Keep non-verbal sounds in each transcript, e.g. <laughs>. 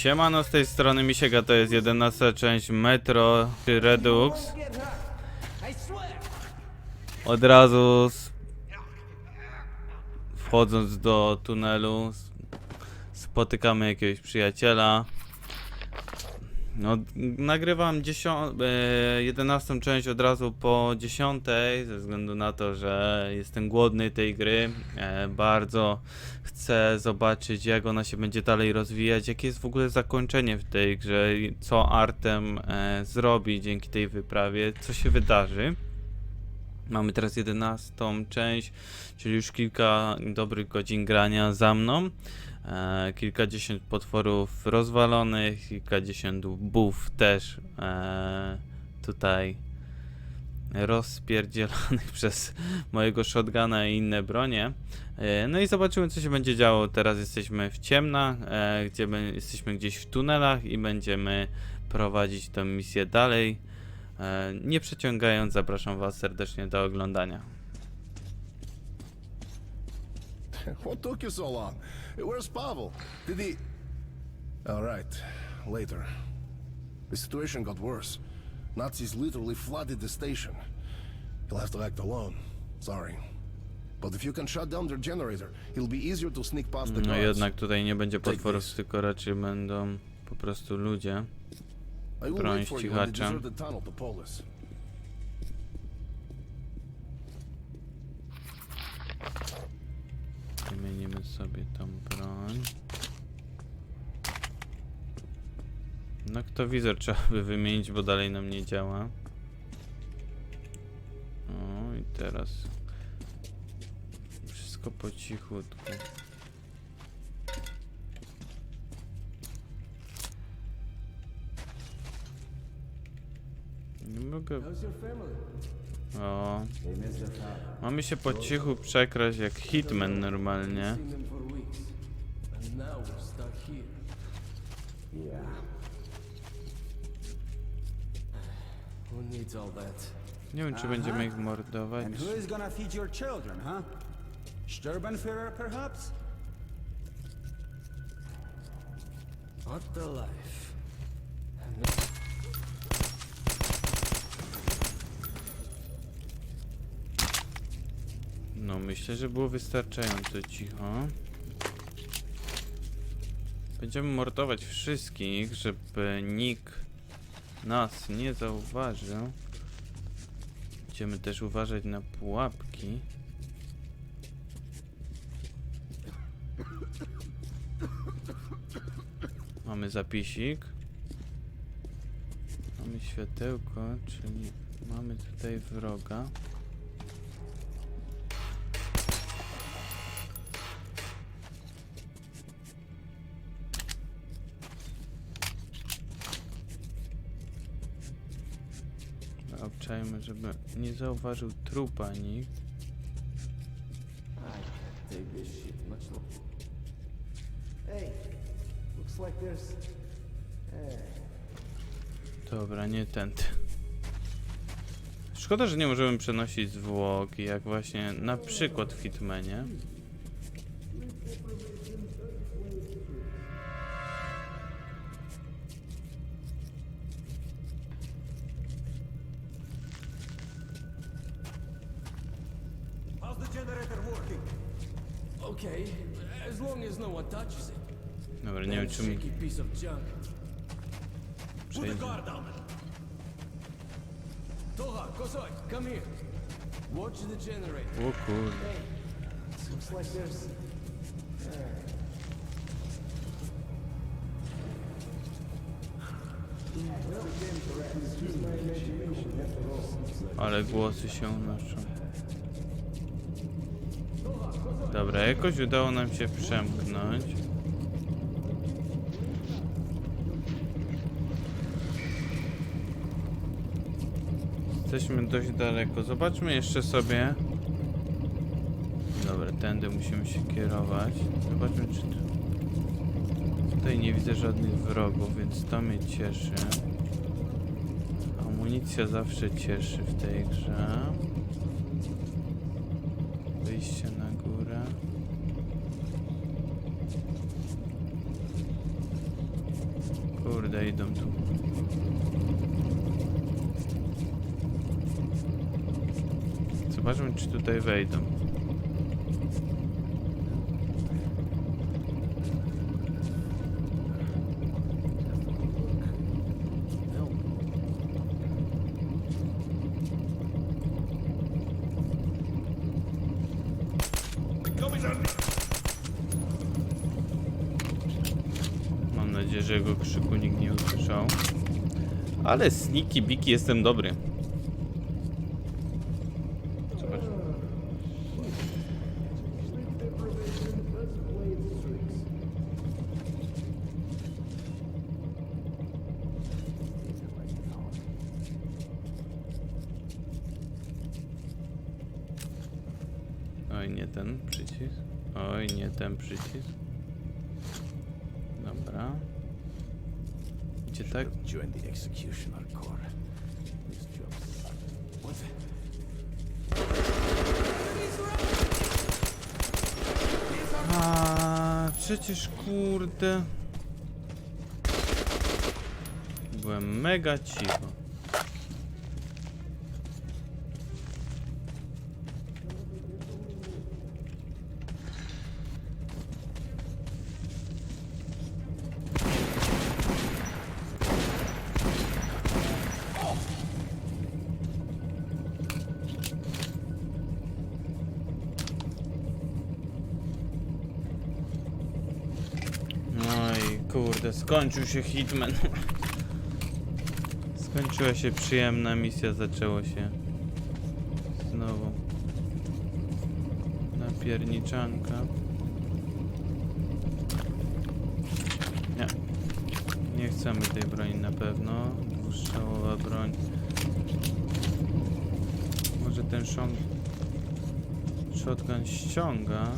Siemano, z tej strony Misiega, to jest 11 część Metro Redux. Od razu z... wchodząc do tunelu spotykamy jakiegoś przyjaciela. No, nagrywam dziesią- e, 11 część od razu po 10, ze względu na to, że jestem głodny tej gry. E, bardzo chcę zobaczyć, jak ona się będzie dalej rozwijać, jakie jest w ogóle zakończenie w tej grze, co Artem e, zrobi dzięki tej wyprawie, co się wydarzy. Mamy teraz 11 część, czyli już kilka dobrych godzin grania za mną. E, kilkadziesiąt potworów rozwalonych, kilkadziesiąt buf też e, tutaj rozpierdzielonych <laughs> przez mojego shotguna i inne bronie. E, No i zobaczymy, co się będzie działo. Teraz jesteśmy w ciemna, e, gdzie my jesteśmy gdzieś w tunelach i będziemy prowadzić tę misję dalej. E, Nie przeciągając, zapraszam Was serdecznie do oglądania. <laughs> What took you so long? Where's Pavel? Did he... All right, later. The situation got worse. Nazis literally flooded the station. You'll have to act alone. Sorry. But if you can shut down their generator, it'll be easier to sneak past the No guards. jednak tutaj nie będzie potworów, tylko raczej będą po prostu ludzie. I will broń wait No kto wizor trzeba by wymienić, bo dalej nam nie działa. O i teraz wszystko po cichutku. Nie mogę. O. Mamy się po cichu przekraść jak Hitman normalnie. seen needs all that? Nie wiem, czy będziemy ich mordować. And who is gonna feed your children, huh? Sturbenführer, perhaps? What the life? No, myślę, że było wystarczająco cicho. Będziemy mordować wszystkich, żeby nikt nas nie zauważył. Będziemy też uważać na pułapki. Mamy zapisik. Mamy światełko, czyli mamy tutaj wroga. Obczajmy, żeby nie zauważył trupa nikt. Dobra, nie tędy. Szkoda, że nie możemy przenosić zwłoki, jak właśnie na przykład w Hitmanie. Okay, as long as no one touches it. Dobra, nie wiem czy mi shaky piece of junk. Put the przejdzie. guard down. Toha, Kosoi, come here. Watch the generator. O kurde. Looks like there's. Ale głosy się unoszą. Dobra, jakoś udało nam się przemknąć. Jesteśmy dość daleko. Zobaczmy jeszcze sobie. Dobra, tędy musimy się kierować. Zobaczmy, czy tu... Tutaj nie widzę żadnych wrogów, więc to mnie cieszy. Amunicja zawsze cieszy w tej grze. Wyjście na Kurde, idą tu. Zobaczmy, czy tutaj wejdą. Mam nadzieję, że jego krzyku nikt nie usłyszał. Ale sniki biki jestem dobry. Zobacz. Oj, nie ten przycisk. Oj, nie ten przycisk. Dobra. Idzie tak? Join the executioner corps. This job's... What the... A przecież kurde. Byłem mega cicho. Kurde, skończył się Hitman. <laughs> Skończyła się przyjemna misja, zaczęło się znowu napierniczanka. Nie, nie chcemy tej broni na pewno. Dwustrzałowa broń. Może ten shotgun ściąga.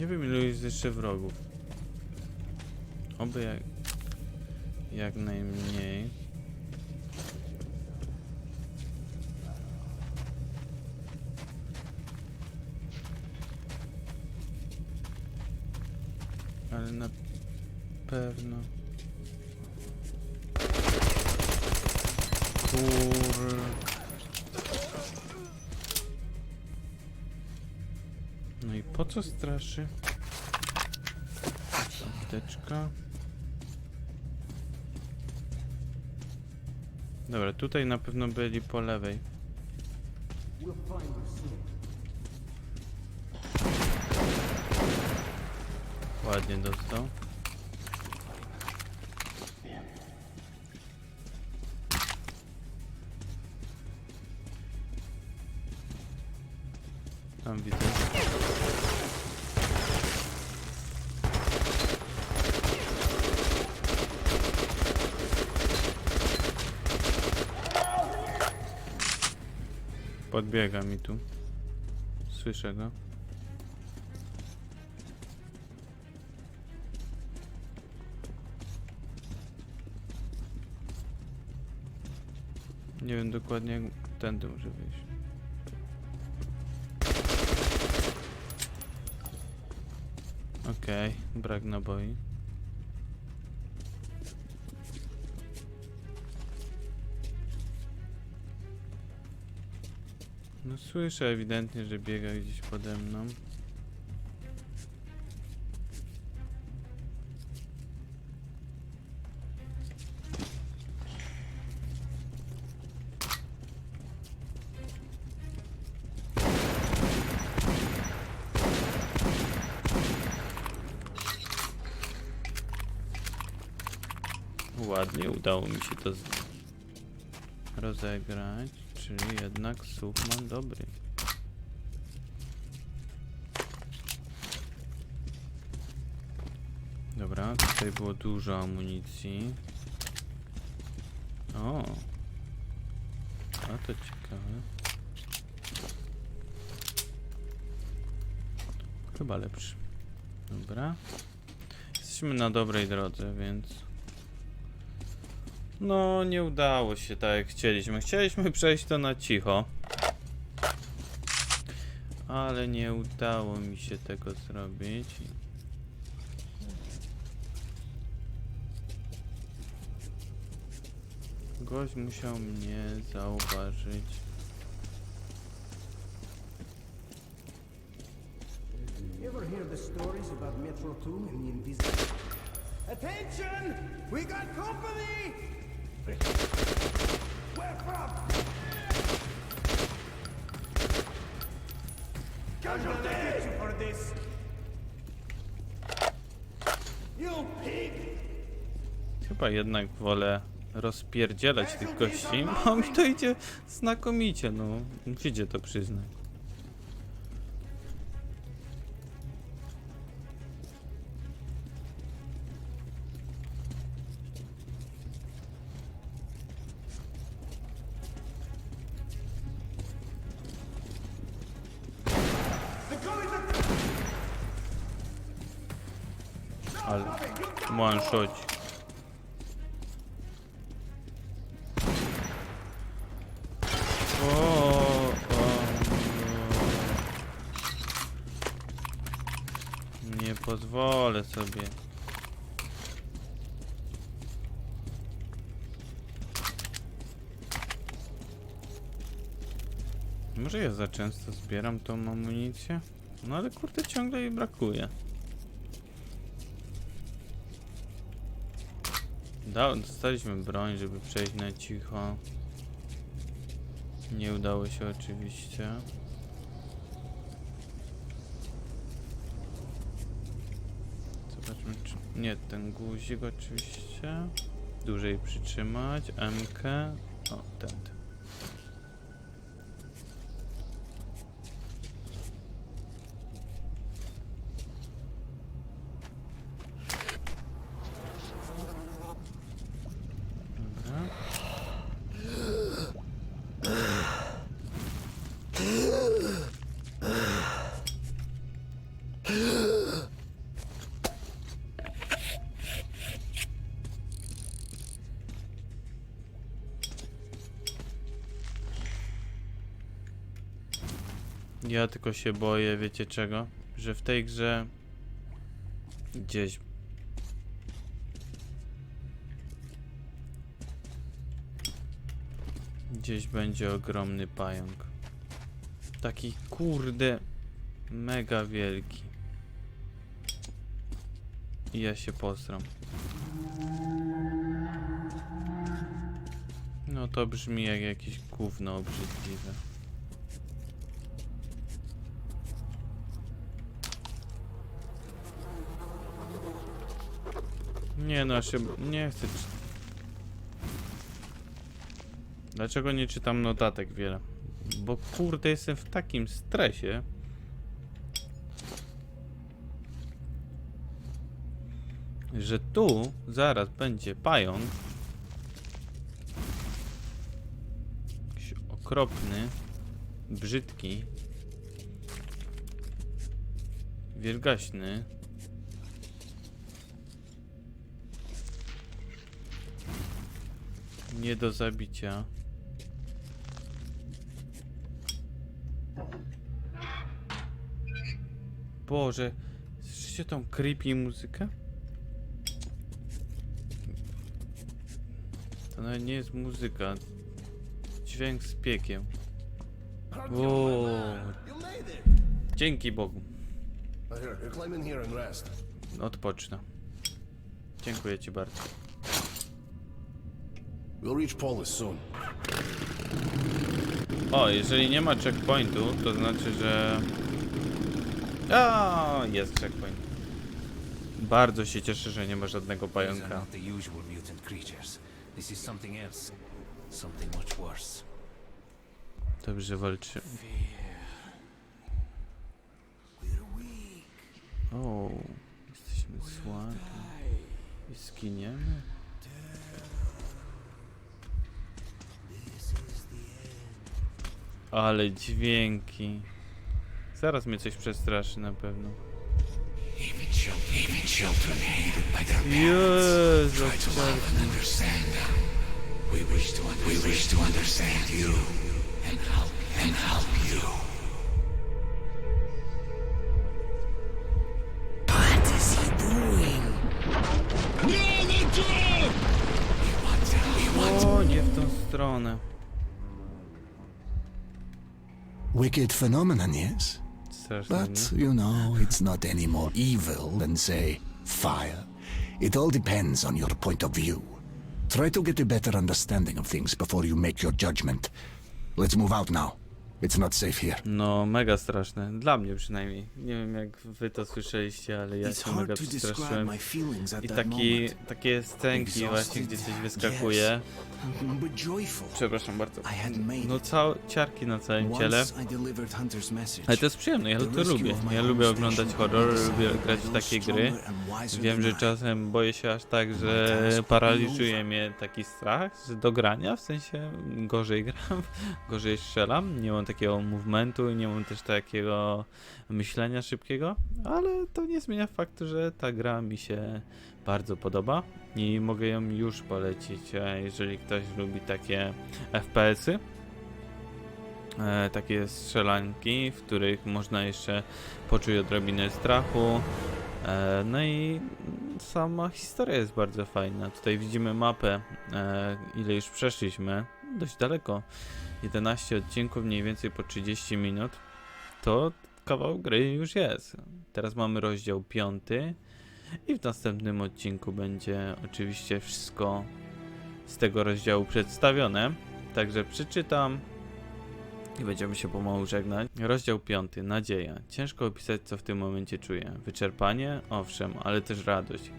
Nie wiem ilu jest jeszcze wrogów. Oby jak, jak najmniej. Ale na pewno. Kur... i po co straszy? Apteczka. Dobra, tutaj na pewno byli po lewej. Ładnie dostał. Tam widzę. Podbiega mi tu. Słyszę go. Nie wiem dokładnie jak tędy może wyjść. Okej, brak naboi. No słyszę ewidentnie, że biega gdzieś pode mną. Ładnie udało mi się to rozegrać, czyli jednak Suchman dobry. Dobra, tutaj było dużo amunicji. O! A to ciekawe. Chyba lepszy. Dobra. Jesteśmy na dobrej drodze, więc... No, nie udało się tak jak chcieliśmy. Chcieliśmy <laughs> przejść to na cicho. Ale nie udało mi się tego zrobić. Gość musiał mnie zauważyć. Ever hear the stories about Metro 2 and the invisible? Attention! We got company! Chyba jednak wolę rozpierdzielać tych gości, bo mi to idzie znakomicie, no. Musicie to przyznać. Ale one shot. Pozwolę sobie. Może ja za często zbieram tą amunicję? No ale kurde ciągle jej brakuje. Da, dostaliśmy broń, żeby przejść na cicho. Nie udało się oczywiście. Zobaczmy czy... Nie, ten guzik oczywiście. Dłużej przytrzymać. MK. O, ten. Dobra. Ja tylko się boję, wiecie czego? Że w tej grze gdzieś gdzieś będzie ogromny pająk. Taki kurde mega wielki. I ja się posram. No to brzmi jak jakieś gówno obrzydliwe. Nie no, się nie chcę. Dlaczego nie czytam notatek wiele? Bo kurde jestem w takim stresie. Że tu zaraz będzie pająk. Jakiś okropny, brzydki, wielgaśny. Nie do zabicia. Boże, słyszycie tą creepy muzykę? To nawet nie jest muzyka. Dźwięk z piekiem. It! dzięki Bogu. Odpocznę. Dziękuję ci bardzo. We'll reach Polis soon. O, jeżeli nie ma checkpointu, to znaczy, że... A, jest checkpoint. Bardzo się cieszę, że nie ma żadnego pająka. Dobrze walczy. O, jesteśmy słabi. I skiniemy? Ale dźwięki. Zaraz mnie coś przestraszy na pewno. Jezu, try to love and understand them. We wish to we wish to understand you and help and help you. What is he doing? Not He wants he wants O, nie w tą stronę. Wicked phenomenon, yes? Strasznie, But, you know, it's not any more evil than, say, fire. It all depends on your point of view. Try to get a better understanding of things before you make your judgment. Let's move out now. It's not safe here. No, mega straszne. Dla mnie przynajmniej. Nie wiem jak wy to słyszeliście, ale ja It's się mega hard to describe przestraszyłem. my feelings at I that taki, moment. takie scenki właśnie, gdzie coś wyskakuje. But joyful. Przepraszam bardzo. I had made No it. całe ciarki na całym ciele. Once I delivered Hunter's message. Ale to jest przyjemne, ja to lubię. Ja lubię oglądać horror, lubię grać w takie gry. Wiem, że czasem boję się aż tak, że paraliżuje mnie taki strach że do grania, w sensie gorzej gram, <laughs> gorzej strzelam, nie mam takiego movementu, nie mam też takiego myślenia szybkiego, ale to nie zmienia faktu, że ta gra mi się bardzo podoba i mogę ją już polecić, e, jeżeli ktoś lubi takie FPS-y. E, takie strzelanki, w których można jeszcze poczuć odrobinę strachu. E, no i sama historia jest bardzo fajna. Tutaj widzimy mapę, e, ile już przeszliśmy. Dość daleko. 11 odcinków, mniej więcej po 30 minut. To kawał gry już jest. Teraz mamy rozdział 5 i w następnym odcinku będzie oczywiście wszystko z tego rozdziału przedstawione. Także przeczytam i będziemy się pomału żegnać. Rozdział 5. Nadzieja. Ciężko opisać, co w tym momencie czuję. Wyczerpanie? Owszem, ale też radość.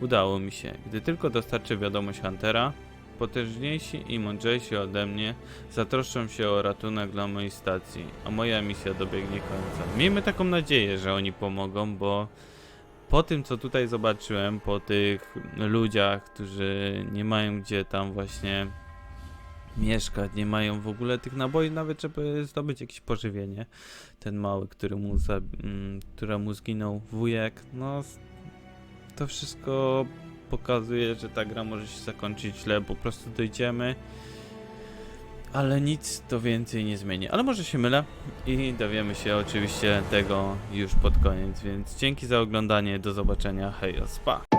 Udało mi się. Gdy tylko dostarczę wiadomość Huntera, potężniejsi i mądrzejsi ode mnie zatroszczą się o ratunek dla mojej stacji, a moja misja dobiegnie końca. Miejmy taką nadzieję, że oni pomogą, bo po tym, co tutaj zobaczyłem, po tych ludziach, którzy nie mają gdzie tam właśnie mieszkać, nie mają w ogóle tych naboi nawet, żeby zdobyć jakieś pożywienie. Ten mały, który mu za, mm, któremu zginął wujek, no to wszystko pokazuje, że ta gra może się zakończyć źle, po prostu dojdziemy, ale nic to więcej nie zmieni. Ale może się mylę i dowiemy się oczywiście tego już pod koniec, więc dzięki za oglądanie, do zobaczenia, hej, spa!